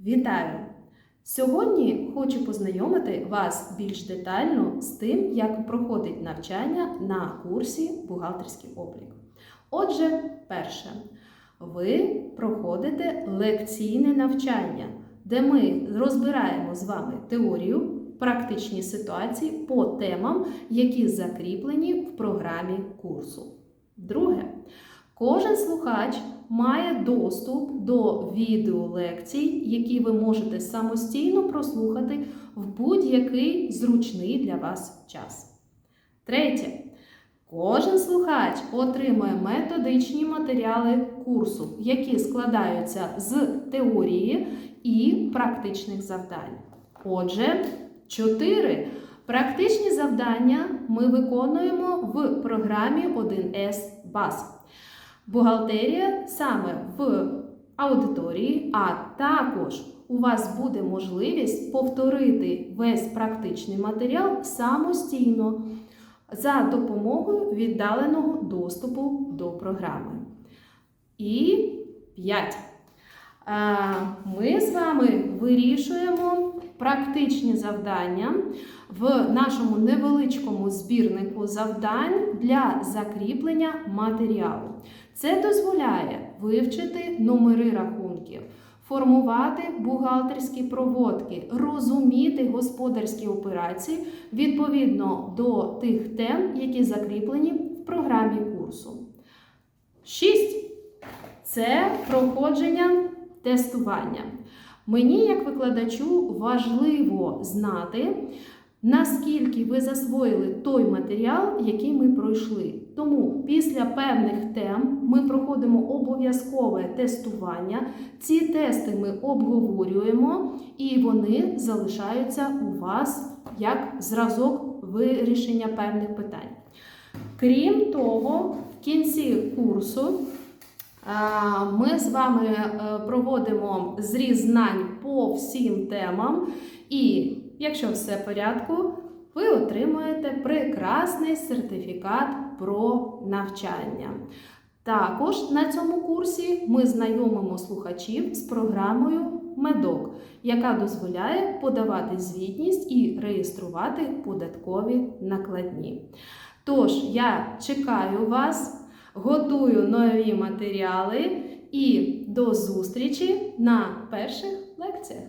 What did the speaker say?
Вітаю! Сьогодні хочу познайомити вас більш детально з тим, як проходить навчання на курсі бухгалтерський облік. Отже, перше, ви проходите лекційне навчання, де ми розбираємо з вами теорію, практичні ситуації по темам, які закріплені в програмі курсу. Друге, Кожен слухач має доступ до відеолекцій, які ви можете самостійно прослухати в будь-який зручний для вас час. Третє. Кожен слухач отримує методичні матеріали курсу, які складаються з теорії і практичних завдань. Отже, 4. Практичні завдання ми виконуємо в програмі 1С БАС. Бухгалтерія саме в аудиторії, а також у вас буде можливість повторити весь практичний матеріал самостійно за допомогою віддаленого доступу до програми. І 5. Ми з вами вирішуємо практичні завдання в нашому невеличкому збірнику завдань для закріплення матеріалу. Це дозволяє вивчити номери рахунків, формувати бухгалтерські проводки, розуміти господарські операції відповідно до тих тем, які закріплені в програмі курсу. 6. Це проходження тестування. Мені, як викладачу, важливо знати, наскільки ви засвоїли той матеріал, який ми пройшли. Тому після певних тем ми проходимо обов'язкове тестування. Ці тести ми обговорюємо, і вони залишаються у вас як зразок вирішення певних питань. Крім того, в кінці курсу ми з вами е, проводимо зріз знань по всім темам, і якщо все в порядку, ви отримуєте прекрасний сертифікат про навчання. Також на цьому курсі ми знайомимо слухачів з програмою Медок, яка дозволяє подавати звітність і реєструвати податкові накладні. Тож я чекаю вас готую нові матеріали і до зустрічі на перших лекціях.